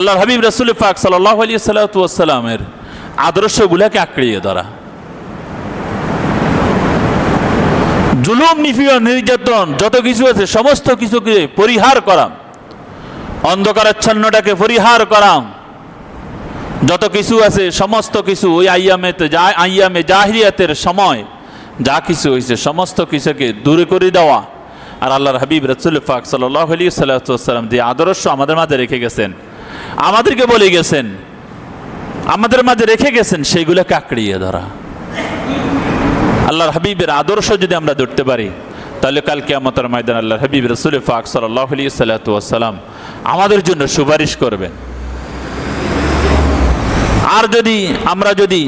আল্লাহ হাবিব রসুল পাক সাল্লাহ আলী সাল্লাতামের আদর্শগুলোকে আঁকড়িয়ে ধরা। জুলুম নিফিয়ন নির্যাতন, যত কিছু আছে, সমস্ত কিছুকে পরিহার করা অন্ধকারাচ্ছন্নটাকে পরিহার করা যত কিছু আছে, সমস্ত কিছু ওই আইয়ামেতে যা, আইয়ামে জাহিরিয়াতের সময়, যা কিছু হয়েছে সমস্ত কিছুকে দূরে করে দেওয়া। আর আল্লাহর হাবিব রসুল পাক সাল্লাহ আলী সাল্লাম যে আদর্শ আমাদের মাঝে রেখে গেছেন আমাদেরকে বলে গেছেন, আমাদের মাঝে রেখে গেছেন সেইগুলোকে আঁকড়িয়ে ধরা। আল্লাহর হাবিবের আদর্শ যদি আমরা ধরতে পারি, তাহলে কালকে আমাদের ময়দান আল্লাহর হাবিব রসুল ফাক সাল্লাহ আলী আমাদের জন্য সুপারিশ করবেন। আর যদি আমরা যদি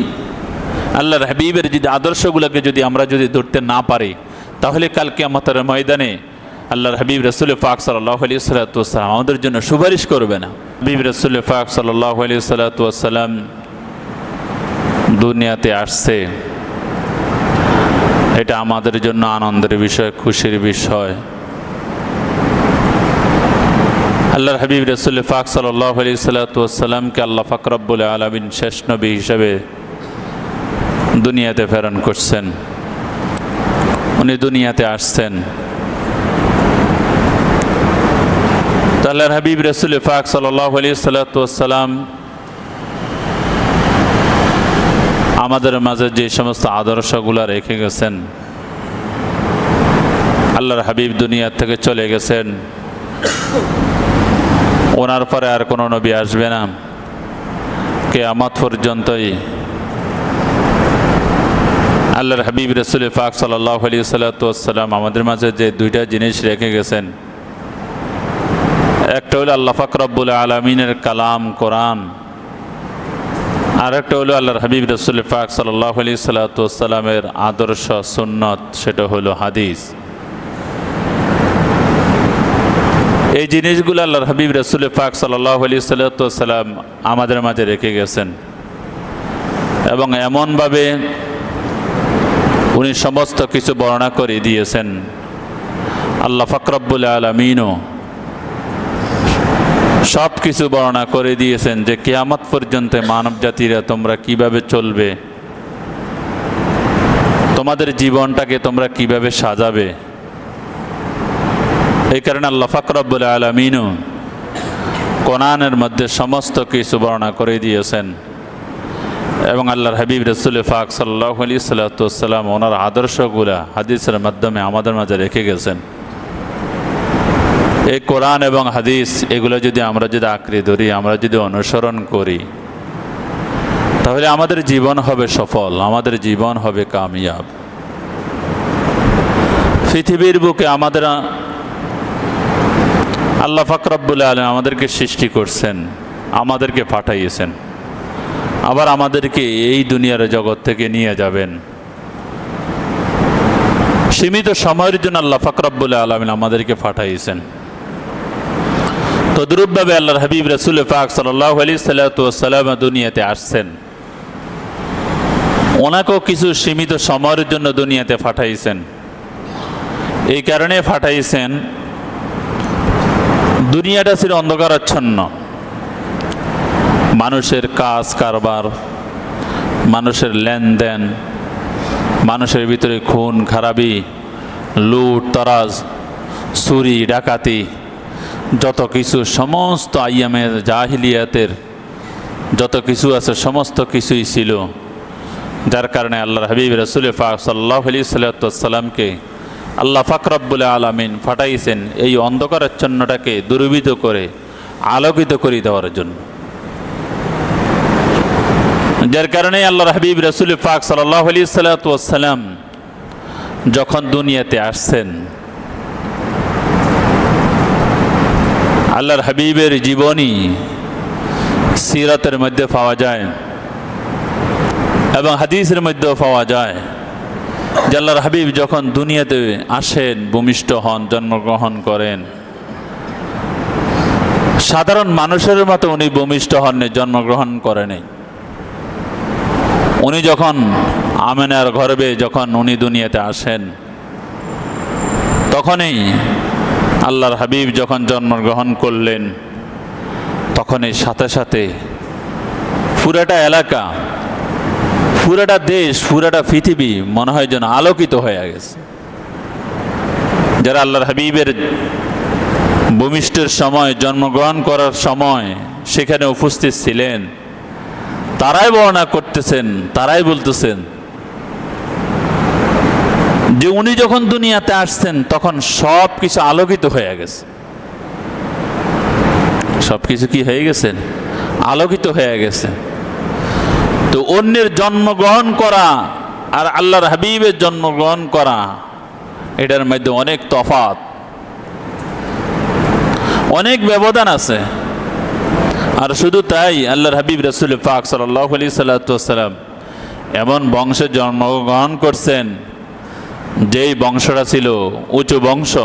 আল্লাহর হাবিবের যদি আদর্শগুলোকে যদি আমরা যদি ধরতে না পারি, তাহলে কালকে আমাদের ময়দানে আল্লাহর হাবিব রসুল ফাক সাল্লাহ আলী সাল্লাতাম আমাদের জন্য সুপারিশ করবে না। হাবিব রসুল ফাক সাল্লাহ আলী দুনিয়াতে আসছে। এটা আমাদের জন্য আনন্দের বিষয়, খুশির বিষয়। আল্লাহর হাবিব রসুল ফাক সাল্লাহ আলি সাল্লাতামকে আল্লাহ ফাকরাবুল আলমিন শেষ নবী হিসাবে দুনিয়াতে প্রেরণ করছেন। উনি দুনিয়াতে আসছেন। তো আল্লাহর হাবিব রসুল ফাক সাল্লাহ আলি সাল্লাতাম আমাদের মাঝে যে সমস্ত আদর্শগুলো রেখে গেছেন, আল্লাহর হাবিব দুনিয়া থেকে চলে গেছেন, ওনার পরে আর কোনো নবী আসবে না। কে আমত পর্যন্তই আল্লাহর হাবিব রসুল ফাক সাল্লাহ আলী সাল্লাতাম আমাদের মাঝে যে দুইটা জিনিস রেখে গেছেন একটা হলো আল্লাহ ফাকরাবুল আলমিনের কালাম, কোরআন। আর একটা হলো আল্লাহর হাবিব রসুল ফাক সাল্লাহ আলি সাল্লাতামের আদর্শ সুন্নত, সেটা হলো হাদিস। এই জিনিসগুলো আল্লাহর হাবিব রসুল ফাক সাল্লাহ আলি সাল্লাতাম আমাদের মাঝে রেখে গেছেন। এবং এমনভাবে উনি সমস্ত কিছু বর্ণনা করে দিয়েছেন। আল্লাহ ফাকরাবুল আলমিনও সব কিছু বর্ণনা করে দিয়েছেন যে কেয়ামত পর্যন্ত মানব জাতিরা তোমরা কীভাবে চলবে? তোমাদের জীবনটাকে তোমরা কীভাবে সাজাবে? এই কারণে আল্লাহ ফাকরাবুল আলমিনও মধ্যে সমস্ত কিছু বর্ণনা করে দিয়েছেন। এবং আল্লাহর হাবিব রসুল ফাক সাল্লাহ আলি সাল্লাতাম ওনার আদর্শগুলা হাদিসের মাধ্যমে আমাদের মাঝে রেখে গেছেন। এই কোরআন এবং হাদিস, এগুলো যদি আমরা যদি আঁকড়ে ধরি, আমরা যদি অনুসরণ করি, তাহলে আমাদের জীবন হবে সফল, আমাদের জীবন হবে কামিয়াব। পৃথিবীর বুকে আমাদের আল্লাহ ফাকরাবুল আলম আমাদেরকে সৃষ্টি করছেন, আমাদেরকে পাঠাইয়েছেন। আবার আমাদেরকে এই দুনিয়ার জগৎ থেকে নিয়ে যাবেন। সীমিত সময়ের জন্য আল্লাহ ফাকরাবুল আলমিন আমাদেরকে পাঠাইয়েছেন। তদ্রুপভাবে আল্লাহর হাবিব রসুল পাক সাল্লাহ আলি সাল্লাম দুনিয়াতে আসছেন। ওনাকেও কিছু সীমিত সময়ের জন্য দুনিয়াতে পাঠাইছেন। এই কারণে পাঠাইছেন, দুনিয়াটা ছিল অন্ধকারাচ্ছন্ন। মানুষের কাজ কারবার, মানুষের লেনদেন, মানুষের ভিতরে খুন, খারাপি, লুট, তরাজ, চুরি, ডাকাতি যত কিছু সমস্ত আইয়ামের জাহিলিয়াতের, যত কিছু আছে সমস্ত কিছুই ছিল। যার কারণে আল্লাহর হাবিব রসুল ফাক সাল্লাহ আলি সাল্লাতামকে আল্লাহ ফাকরাবুল আলমিন ফাটাইছেন এই অন্ধকারাচ্ছন্নটাকে দুর্বিত করে, আলোকিত করে দেওয়ার জন্য। যার কারণে আল্লাহর হাবিব রসুল ফাক সাল্লাহ আলি সাল্লাতাম যখন দুনিয়াতে আসছেন আল্লাহর হাবিবের জীবনী সিরাতের মধ্যে পাওয়া যায় এবং হাদিসের মধ্যেও পাওয়া যায় যে আল্লাহর হাবিব যখন দুনিয়াতে আসেন, ভূমিষ্ঠ হন, জন্মগ্রহণ করেন, সাধারণ মানুষের মতো উনি ভূমিষ্ঠ হন জন্মগ্রহণ করেনি উনি যখন আমেনার গর্বে যখন উনি দুনিয়াতে আসেন, তখনই আল্লাহর হাবিব যখন জন্মগ্রহণ করলেন তখন এই সাথে সাথে পুরাটা এলাকা, পুরাটা দেশ, পুরাটা পৃথিবী মনে হয় যেন আলোকিত হয়ে গেছে। যারা আল্লাহর হাবিবের ভূমিষ্ঠের সময়, জন্মগ্রহণ করার সময় সেখানে উপস্থিত ছিলেন, তারাই বর্ণনা করতেছেন, তারাই বলতেছেন যে উনি যখন দুনিয়াতে আসছেন, তখন সব কিছু আলোকিত হয়ে গেছে। সব কিছু কি হয়ে গেছে? আলোকিত হয়ে গেছে। তো অন্যের জন্মগ্রহণ করা আর আল্লাহর হাবিবের জন্মগ্রহণ করা, এটার মধ্যে অনেক তফাত অনেক ব্যবধান আছে। আর শুধু তাই, আল্লাহর হাবিব রসুল পাক সাল্লাহ আলি সাল্লাতাম এমন বংশে জন্মগ্রহণ করছেন যেই বংশটা ছিল উঁচু বংশ,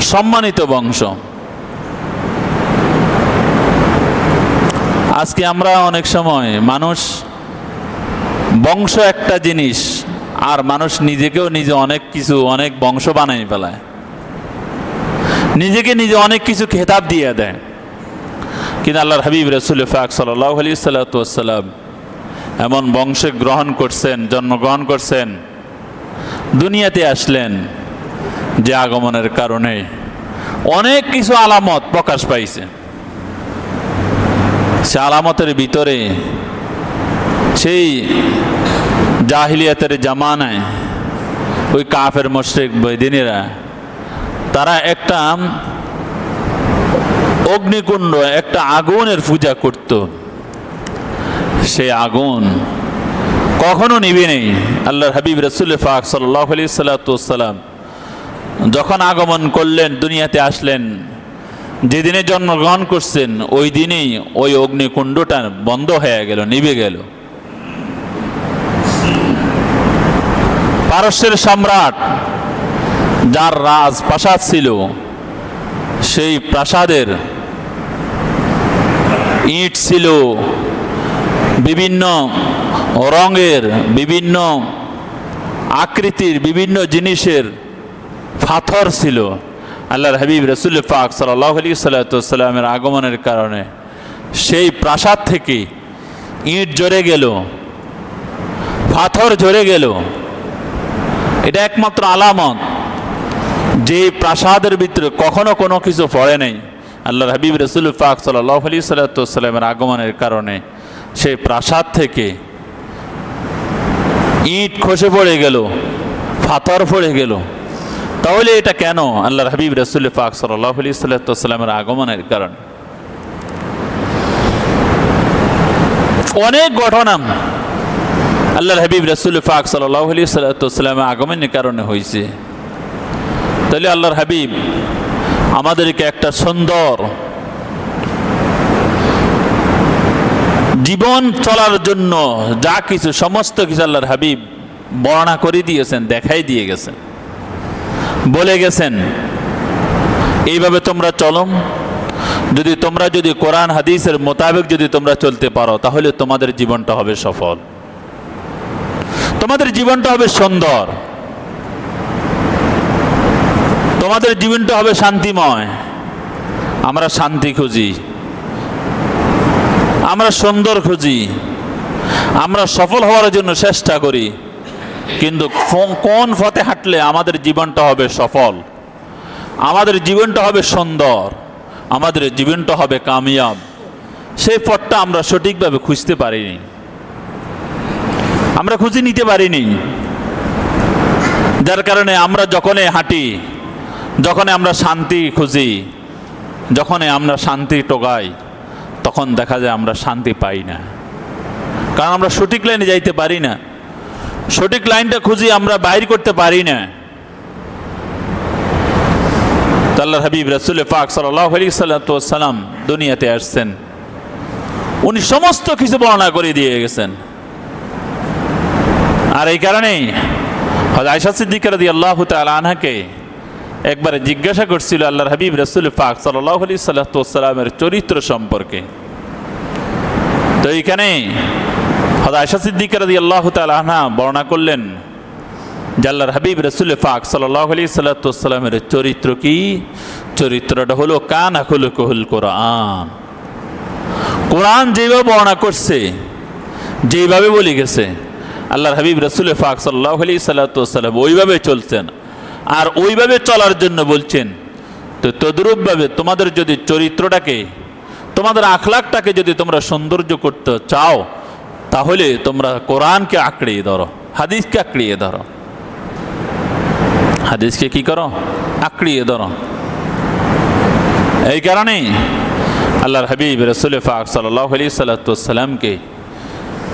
সম্মানিত বংশ। আজকে আমরা অনেক সময় মানুষ বংশ একটা জিনিস, আর মানুষ নিজেকেও নিজে অনেক কিছু, অনেক বংশ বানাই ফেলায়। নিজেকে নিজে অনেক কিছু খেতাব দিয়ে দেয়। কিন্তু আল্লাহর হাবিব রসুল ফাক সাল্লাহ আলি সাল্লাতাম এমন বংশে গ্রহণ করছেন, জন্মগ্রহণ করছেন দুনিয়াতে আসলেন যে আগমনের কারণে অনেক কিছু আলামত প্রকাশ পাইছে। সে আলামতের ভিতরে সেই জাহিলিয়াতের জামানায় ওই কাফের মোশরেক বৈদিনীরা, তারা একটা অগ্নিকুণ্ড, একটা আগুনের পূজা করত। সে আগুন কখনো নিবে নেই। আল্লাহর হাবিব রসুল ফাক সাল্লাহ আলি সাল্লাতাম যখন আগমন করলেন, দুনিয়াতে আসলেন, যেদিনে জন্মগ্রহণ করছেন, ওই দিনেই ওই অগ্নিকুণ্ডটা বন্ধ হয়ে গেল নিবে গেল। পারস্যের সম্রাট যার রাজ প্রাসাদ ছিল, সেই প্রাসাদের ইট ছিল, বিভিন্ন রঙের বিভিন্ন আকৃতির বিভিন্ন জিনিসের পাথর ছিল। আল্লাহর হাবিব রসুল পাক সাল্লাহ আলী সাল্লাতামের আগমনের কারণে সেই প্রাসাদ থেকে ইট জড়ে গেল, পাথর ঝরে গেল। এটা একমাত্র আলামত যে প্রাসাদের ভিতরে কখনো কোনো কিছু পড়ে নেই। আল্লাহর হাবিব রসুল পাক সাল্লাহ আলী সাল্লাতামের আগমনের কারণে সেই প্রাসাদ থেকে ইট খসে পড়ে গেল, পাথর পড়ে গেল। তাহলে এটা কেন? আল্লাহর হাবিব রসুল পাক সাল্লাহ আলী সাল্লাতামের আগমনের কারণে। অনেক ঘটনা আল্লাহর হাবিব রসুল পাক সাল্লাহ আলী সাল্লাতামের আগমনের কারণে হয়েছে। তাহলে আল্লাহর হাবিব আমাদেরকে একটা সুন্দর জীবন চলার জন্য যা কিছু, সমস্ত কিছু আল্লাহর হাবিব বর্ণনা করে দিয়েছেন, দেখাই দিয়ে গেছেন। বলে গেছেন, এইভাবে তোমরা চলো। যদি তোমরা যদি কোরআন, হাদিসের মোতাবেক যদি তোমরা চলতে পারো, তাহলে তোমাদের জীবনটা হবে সফল। তোমাদের জীবনটা হবে সুন্দর। তোমাদের জীবনটা হবে শান্তিময়। আমরা শান্তি খুঁজি। আমরা সুন্দর খুঁজি। আমরা সফল হওয়ার জন্য চেষ্টা করি। কিন্তু কোন পথে হাঁটলে আমাদের জীবনটা হবে সফল? আমাদের জীবনটা হবে সুন্দর। আমাদের জীবনটা হবে কামিয়াব। সেই পথটা আমরা সঠিকভাবে খুঁজতে পারিনি। আমরা খুঁজে নিতে পারিনি। যার কারণে আমরা যখনই হাঁটি, যখনই আমরা শান্তি খুঁজি, যখনই আমরা শান্তি টোকাই তখন দেখা যায় আমরা শান্তি পাই না। কারণ আমরা সঠিক লাইনে যাইতে পারি না। সঠিক লাইনটা খুঁজি আমরা বাইর করতে পারি না। আল্লাহ হাবিব রসুল পাক সাল্লাম দুনিয়াতে আসছেন। উনি সমস্ত কিছু বর্ণনা করে দিয়ে গেছেন। আর এই কারণেই আয়সা সিদ্দিকার দিয়ে আল্লাহ আনহাকে একবারে জিজ্ঞাসা করছিল আল্লাহর হাবিব রসুল পাক সাল্লাহ আলী সাল্লাতামের চরিত্র সম্পর্কে। তো এইখানে হদ আয়সা সিদ্দিকার দিয়ে আল্লাহ তালহা বর্ণনা করলেন যে আল্লাহর হাবিব রসুল পাক সাল্লাহ আলী সাল্লাতামের চরিত্র কি? চরিত্রটা হলো কান আকুল কহুল কোরআন। কোরআন যেভাবে বর্ণনা করছে যেভাবে বলে গেছে, আল্লাহর হাবিব রসুল ফাক সাল্লাহ আলি সাল্লাতাম ওইভাবে চলছেন আর ওইভাবে চলার জন্য বলছেন, তো তদ্রূপভাবে তোমাদের যদি চরিত্রটাকে তোমাদের আখলাকটাকে যদি তোমরা সৌন্দর্য করতে চাও, তাহলে তোমরা কোরআনকে আঁকড়িয়ে ধরো, হাদিসকে আঁকড়িয়ে ধরো। হাদিসকে কি করো? আঁকড়িয়ে ধরো। এই কারণে আল্লাহর হাবিব রসুল ফাক সাল্লাহ আলি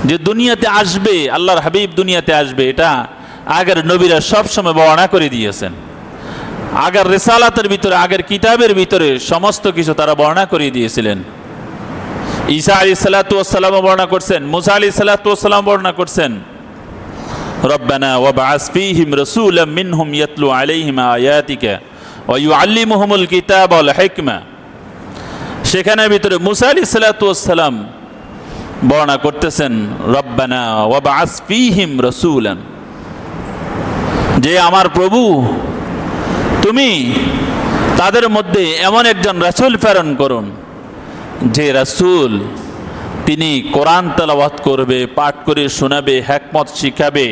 যে দুনিয়াতে আসবে, আল্লাহর হাবিব দুনিয়াতে আসবে, এটা আগের নবীরা সবসময় বর্ণনা করে দিয়েছেন। আগের রেসালাতের ভিতরে, আগের কিতাবের ভিতরে সমস্ত কিছু তারা বর্ণনা করিয়ে দিয়েছিলেন। ঈসা আলী সাল্লাতুয়াসাল্লাম বর্ণনা করছেন, মুসা আলী সাল্লাতুয়াসাল্লাম বর্ণনা করছেন। রব্বানা ওয়াবাস ফীহিম রাসূলাম মিনহুম ইয়াতলু আলাইহিম আয়াতিকা আল্লি ইউআল্লিমুহুমুল কিতাব ওয়াল হিকমা। সেখানে ভিতরে মুসা আলী সাল্লাতুয়াসাল্লাম বর্ণনা করতেছেন, রব্বানা ওয়াবাস ফীহিম রাসূলান। যে আমার প্রভু তুমি তাদের মধ্যে এমন একজন রাসূল প্রেরণ করুন, যে রাসূল তিনি কোরআন তেলাওয়াত করবে, পাঠ করে শোনাবে হ্যাকমত শিখাবে,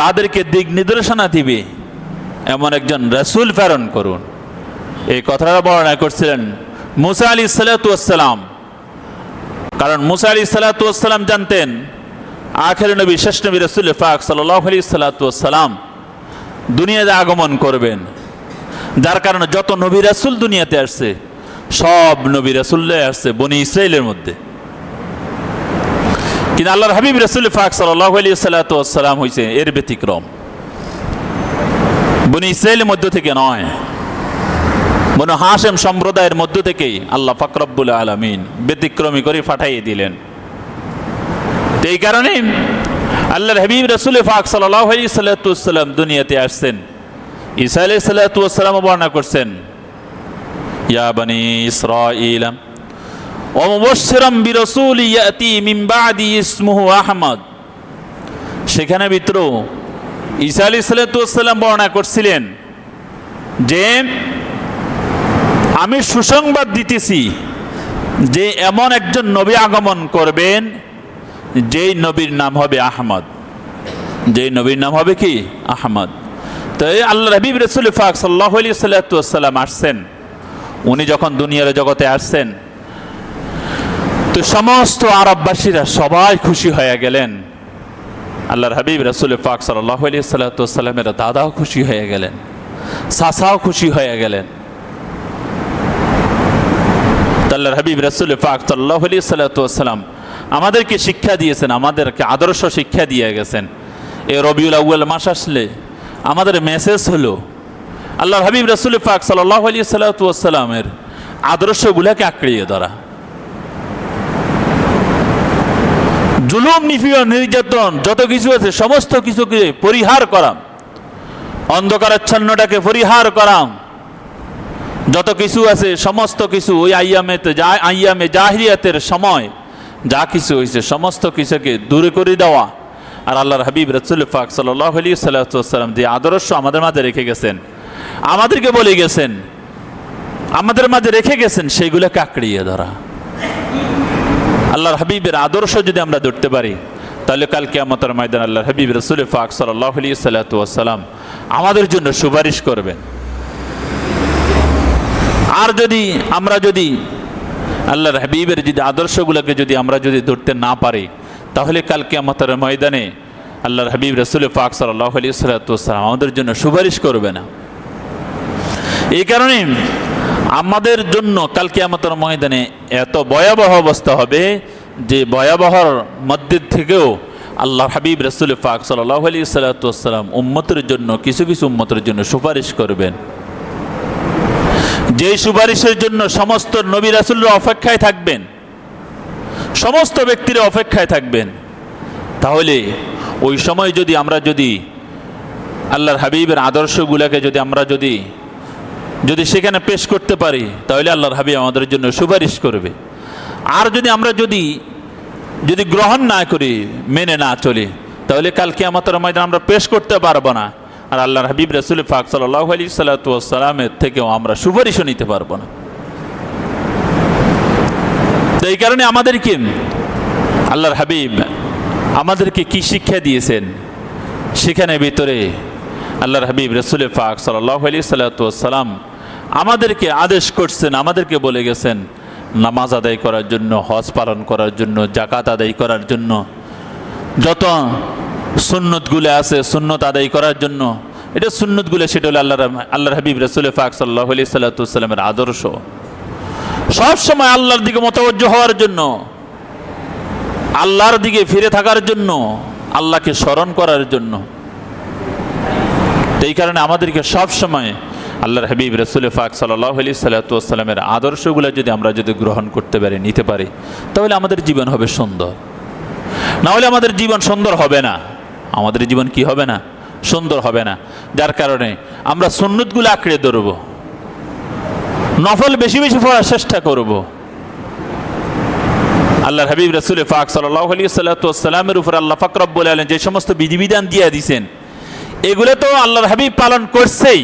তাদেরকে দিক নির্দেশনা দিবে, এমন একজন রাসূল প্রেরণ করুন। এই কথাটা বর্ণনা করছিলেন মুসা আলী সালাতাম কারণ মুসা আলী সালাতাম জানতেন, আখের নবী, শেষ নবী রসুল ফাক সাল্লাহ আলী সালাতাম দুনিয়াতে আগমন করবেন। যার কারণে যত নবী রাসুল দুনিয়াতে আসছে, সব নবী রাসুল্লাহ আসছে বনি ইসরায়েলের মধ্যে। কিন্তু আল্লাহর হাবিব রসুল ফাক সাল্লাহ হয়েছে এর ব্যতিক্রম। বনি ইসরায়েলের মধ্য থেকে নয়, বনু হাসেম সম্প্রদায়ের মধ্য থেকেই আল্লাহ ফাকরব্বুল আলমিন ব্যতিক্রমী করে পাঠাইয়ে দিলেন। এই কারণে আল্লাহর হাবিব রসুল ফাক সাল্লাহ আলী সাল্লাতাম দুনিয়াতে আসছেন। ইসা আলি সাল্লাতামও বর্ণনা করছেন ইয়াবানি ইসরা ইলাম অমবশরম বিরসুল ইয়াতি মিম্বাদি ইসমুহু আহমদ। সেখানে মিত্র ঈসা আলি সাল্লাতাম বর্ণনা করছিলেন যে, আমি সুসংবাদ দিতেছি যে এমন একজন নবী আগমন করবেন যেই নবীর নাম হবে আহমদ। যেই নবীর নাম হবে কি? আহমদ। তো এই আল্লাহ রবিব রসুল ফাক সাল্লাহ আলী সাল্লাতাম আসছেন। উনি যখন দুনিয়ার জগতে আসছেন, তো সমস্ত আরববাসীরা সবাই খুশি হয়ে গেলেন। আল্লাহর হাবিব রসুল ফাক সাল্লাহ আলী সাল্লাতামের দাদাও খুশি হয়ে গেলেন সাসাও খুশি হয়ে গেলেন। আল্লাহর হাবিব রসুল ফাক সাল্লাহ আলী সাল্লাতাম আমাদেরকে শিক্ষা দিয়েছেন, আমাদেরকে আদর্শ শিক্ষা দিয়ে গেছেন। এ রবিউল আউ্য়াল মাস আসলে আমাদের মেসেজ হলো, আল্লাহর হাবিব রসুল ফাক সাল্লাহ আলী সাল্লাতামের আদর্শগুলোকে আঁকড়িয়ে ধরা। জুলুম নিফিয় নির্যাতন, যত কিছু আছে, সমস্ত কিছুকে পরিহার করা অন্ধকারাচ্ছন্নটাকে পরিহার করা যত কিছু আছে, সমস্ত কিছু ওই আইয়ামেতে যা, আইয়ামে জাহিরিয়াতের সময়, যা কিছু হয়েছে সমস্ত কিছুকে দূরে করে দেওয়া। আর আল্লাহর হাবিব রসুল ফাক সাল্লাহ সাল্লাম যে আদর্শ আমাদের মাঝে রেখে গেছেন, আমাদেরকে বলে গেছেন, আমাদের মাঝে রেখে গেছেন সেইগুলো আঁকড়িয়ে ধরা। আল্লাহর হাবিবের আদর্শ যদি আমরা ধরতে পারি, তাহলে কালকে আমাদের ময়দান আল্লাহর হাবিব রসুল ফাক সাল্লাহ আলী আমাদের জন্য সুপারিশ করবেন। আর যদি আমরা যদি আল্লাহর হাবিবের যদি আদর্শগুলোকে যদি আমরা যদি ধরতে না পারি তাহলে কালকে আমাদের ময়দানে আল্লাহর হাবিব রসুল ফাক সাল্লাহ আলী সাল্লাতাম আমাদের জন্য সুপারিশ করবে না। এই কারণে আমাদের জন্য কালকে আমাদের ময়দানে এত ভয়াবহ অবস্থা হবে যে ভয়াবহর মধ্যে থেকেও আল্লাহ হাবিব রসুল ফাক সাল্লাহ আলী সাল্লাতাম উম্মতের জন্য, কিছু কিছু উম্মতের জন্য সুপারিশ করবেন। যে সুপারিশের জন্য সমস্ত নবী রাসুলরা অপেক্ষায় থাকবেন সমস্ত ব্যক্তিরা অপেক্ষায় থাকবেন। তাহলে ওই সময় যদি আমরা যদি আল্লাহর হাবিবের আদর্শগুলোকে যদি আমরা যদি যদি সেখানে পেশ করতে পারি, তাহলে আল্লাহর হাবিব আমাদের জন্য সুপারিশ করবে। আর যদি আমরা যদি যদি গ্রহণ না করি, মেনে না চলি, তাহলে কালকে আমাদের ময়দান আমরা পেশ করতে পারব না। আর আল্লাহর হাবিব রসুল ফাক সাল্লাহ আলী সাল্লাতামের থেকেও আমরা সুপারিশও নিতে পারব না। তো এই কারণে আমাদেরকে আল্লাহর হাবিব আমাদেরকে কি শিক্ষা দিয়েছেন? সেখানে ভিতরে আল্লাহর হাবিব রসুল পাক সাল্লাহ আলি সাল্লাম আমাদেরকে আদেশ করছেন, আমাদেরকে বলে গেছেন, নামাজ আদায় করার জন্য, হজ পালন করার জন্য জাকাত আদায় করার জন্য, যত সুন্নতগুলো আছে সুন্নত আদায় করার জন্য, এটা সুন্নতগুলো সেটা হলো আল্লাহ আল্লাহর হাবিব রসুল পাক সাল্লাহ আলি সাল্লাতামের আদর্শ। সব সময় আল্লাহর দিকে মতবজ্জ হওয়ার জন্য, আল্লাহর দিকে ফিরে থাকার জন্য, আল্লাহকে স্মরণ করার জন্য। এই কারণে আমাদেরকে সব সময় আল্লাহর হাবিব রসুল ফাক সাল্লাহ আলি সাল্লাতামের আদর্শগুলো যদি আমরা যদি গ্রহণ করতে পারি, নিতে পারি, তাহলে আমাদের জীবন হবে সুন্দর। না হলে আমাদের জীবন সুন্দর হবে না। আমাদের জীবন কি হবে না? সুন্দর হবে না। যার কারণে আমরা সুন্নতগুলো আঁকড়ে ধরব। নফল বেশি বেশি পড়ার চেষ্টা করব। আল্লাহর হাবিব রসুল ফাক সাল্লাহ উপর আল্লাহ ফাকরব বলে আলেন যে সমস্ত বিধিবিধান দিয়ে দিছেন, এগুলো তো আল্লাহর হাবিব পালন করছেই।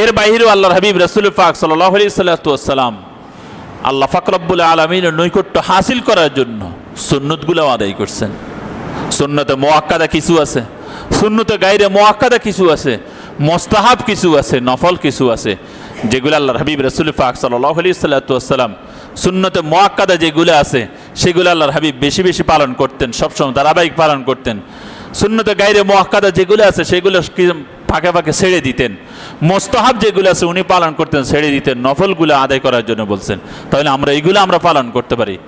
এর বাহিরেও আল্লাহর হাবিব রসুল ফাক সাল্লাহ আলি সাল্লাতাম আল্লাহ ফাকরব্বুল আলমিনের নৈকট্য হাসিল করার জন্য সুন্নতগুলোও আদায় করছেন। সুন্নতে মোয়াক্কাদা কিছু আছে, সুন্নতে গাইরে মোয়াক্কাদা কিছু আছে, মোস্তাহাব কিছু আছে, নফল কিছু আছে। যেগুলো আল্লাহ হাবিব রসুল ফাক সাল্লাহ আলি সাল্লাতাম সুন্নতে মোয়াক্কাদা যেগুলো আছে, সেগুলো আল্লাহর হাবিব বেশি বেশি পালন করতেন, সবসময় ধারাবাহিক পালন করতেন। সুন্নতে গাইরে মোয়াক্কাদা যেগুলো আছে, সেগুলো ফাঁকে ফাঁকে ছেড়ে দিতেন। মোস্তাহাব যেগুলো আছে, উনি পালন করতেন, ছেড়ে দিতেন, নফলগুলো আদায় করার জন্য বলছেন। তাহলে আমরা এইগুলো আমরা পালন করতে পারি।